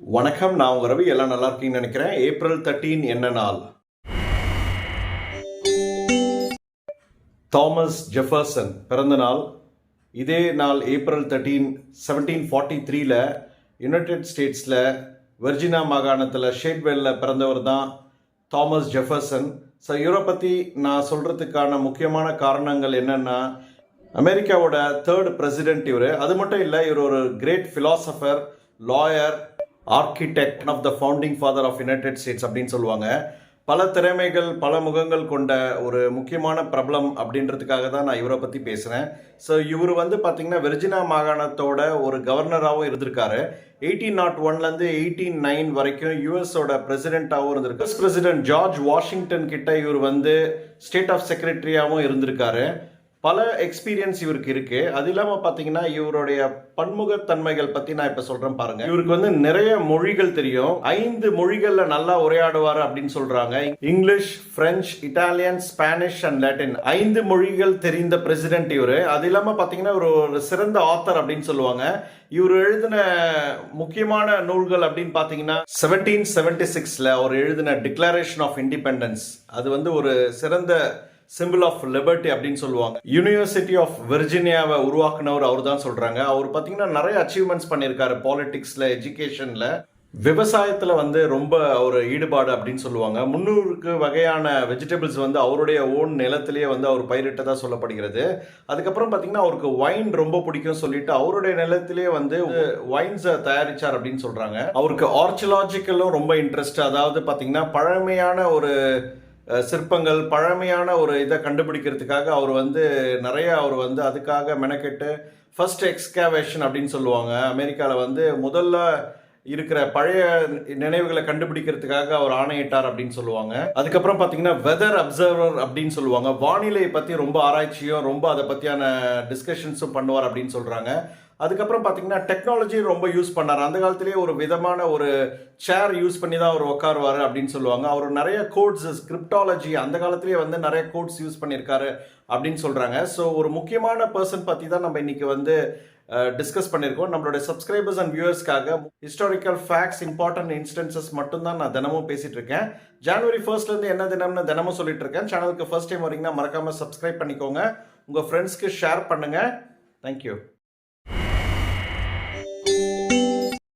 வணக்கம் நான் உங்க ரவி எல்லாம் நல்லா இருக்கீங்கன்னு நினைக்கிறேன். ஏப்ரல் தேர்ட்டீன் என்ன நாள்? தாமஸ் ஜெஃபர்சன் பிறந்த நாள். இதே நாள் ஏப்ரல் தேர்ட்டீன் செவன்டீன் ஃபார்ட்டி த்ரீல யுனைடெட் ஸ்டேட்ஸில் வெர்ஜினா மாகாணத்தில் ஷேட்வெல்ல பிறந்தவர் தான் தாமஸ் ஜெஃபர்சன் ஸோ இவரை பற்றி நான் சொல்கிறதுக்கான முக்கியமான காரணங்கள் என்னென்னா அமெரிக்காவோட தேர்ட் பிரசிடென்ட் இவர். அது மட்டும் இல்லை இவர் ஒரு great philosopher lawyer architect of the founding father of United States அப்படின்னு சொல்லுவாங்க. பல திறமைகள் பல முகங்கள் கொண்ட ஒரு முக்கியமான பிரபலம் அப்படின்றதுக்காக தான் நான் இவரை பற்றி பேசுகிறேன் ஸோ இவர் வந்து பார்த்தீங்கன்னா வெர்ஜினா மாகாணத்தோட ஒரு கவர்னராகவும் இருந்திருக்காரு. எயிட்டீன் நாட் ஒன்லேருந்து எயிட்டீன் நைன் வரைக்கும் யூஎஸோட பிரசிடென்ட்டாகவும் இருந்திருக்காரு. பிரசிடென்ட் ஜார்ஜ் வாஷிங்டன் கிட்ட இவர் வந்து ஸ்டேட் ஆஃப் செக்ரட்டரியாகவும் இருந்திருக்காரு. பல எக்ஸ்பீரியன்ஸ் இவருக்கு இருக்கு. அது இல்லாம பாத்தீங்கன்னா இவருடைய பன்முகத்தன்மைகள் பத்தி நான் இப்ப சொல்றேன் பாருங்க. இவருக்கு வந்து நிறைய மொழிகள் தெரியும். ஐந்து மொழிகள்ல நல்லா உரையாடுவார் அப்படின்னு சொல்றாங்க. English French Italian Spanish and Latin ஐந்து மொழிகள் தெரிந்த பிரசிடென்ட் இவரு. அது இல்லாம பாத்தீங்கன்னா ஒரு ஒரு சிறந்த ஆத்தர் அப்படின்னு சொல்லுவாங்க. இவர் எழுதின முக்கியமான நூல்கள் அப்படின்னு பாத்தீங்கன்னா செவன்டீன் செவன்டி சிக்ஸ்ல அவர் எழுதின டிக்ளரேஷன் ஆஃப் இண்டிபெண்டன்ஸ் அது வந்து ஒரு சிறந்த சிம்பிள் ஆஃப் லிபர்ட்டி அப்படின்னு சொல்லுவாங்க. யூனிவர்சிட்டி ஆஃப் வெர்ஜினியாவை உருவாக்குனவர் அவர் தான் சொல்றாங்க. அவர் பார்த்தீங்கன்னா நிறைய அச்சீவ்மெண்ட்ஸ் பண்ணியிருக்காரு பாலிடிக்ஸ்ல எஜுகேஷன்ல விவசாயத்தில் வந்து ரொம்ப ஒரு ஈடுபாடு அப்படின்னு சொல்லுவாங்க. முன்னூறுக்கு வகையான வெஜிடபிள்ஸ் வந்து அவருடைய ஓன் நிலத்திலேயே வந்து அவர் பயிரிட்டதாக சொல்லப்படுகிறது. அதுக்கப்புறம் பார்த்தீங்கன்னா அவருக்கு வைன் ரொம்ப பிடிக்கும் சொல்லிட்டு அவருடைய நிலத்திலேயே வந்து வைன்ஸை தயாரிச்சார் அப்படின்னு சொல்கிறாங்க அவருக்கு ஆர்ச்சியலாஜிக்கலும் ரொம்ப இன்ட்ரெஸ்ட் அதாவது பார்த்தீங்கன்னா பழமையான ஒரு சிற்பங்கள் பழமையான ஒரு இதை கண்டுபிடிக்கிறதுக்காக அவர் வந்து நிறைய அவர் வந்து அதுக்காக மெனக்கெட்டு ஃபர்ஸ்ட் எக்ஸ்கேவேஷன் அப்படின்னு சொல்லுவாங்க. அமெரிக்காவில் வந்து முதல்ல இருக்கிற பழைய நினைவுகளை கண்டுபிடிக்கிறதுக்காக அவர் ஆணையிட்டார் அப்படின்னு சொல்லுவாங்க. அதுக்கப்புறம் பார்த்தீங்கன்னா வெதர் அப்சர்வர் அப்படின்னு சொல்லுவாங்க. வானிலை பற்றி ரொம்ப ஆராய்ச்சியும் ரொம்ப அதை பற்றியான டிஸ்கஷன்ஸும் பண்ணுவார் அப்படின்னு சொல்கிறாங்க அதுக்கப்புறம் பார்த்தீங்கன்னா டெக்னாலஜி ரொம்ப யூஸ் பண்ணார். அந்த காலத்திலேயே ஒரு விதமான ஒரு சேர் யூஸ் பண்ணி தான் அவர் உட்காருவார் அப்படின்னு சொல்லுவாங்க. அவர் நிறைய கோட்ஸ் ஸ்கிரிப்டாலஜி அந்த காலத்திலேயே வந்து நிறைய கோட்ஸ் யூஸ் பண்ணியிருக்காரு அப்படின்னு சொல்கிறாங்க ஸோ ஒரு முக்கியமான பர்சன் பற்றி தான் நம்ம இன்னைக்கு வந்து டிஸ்கஸ் பண்ணியிருக்கோம் நம்மளுடைய சப்ஸ்கிரைபர்ஸ் அண்ட் வியூவர்ஸ்க்காக ஹிஸ்டாரிக்கல் ஃபேக்ட்ஸ் இம்பார்ட்டன்ட் இன்ஸ்டன்சஸ் மட்டும் தான் நான் தினமும் பேசிகிட்டு இருக்கேன். ஜனவரி ஃபர்ஸ்ட்லேருந்து என்ன தினம்னு தினமும் சொல்லிட்டு இருக்கேன். சேனலுக்கு ஃபர்ஸ்ட் டைம் வரீங்கன்னா மறக்காமல் சப்ஸ்கிரைப் பண்ணிக்கோங்க. உங்கள் ஃப்ரெண்ட்ஸ்க்கு ஷேர் பண்ணுங்கள் தேங்க்யூ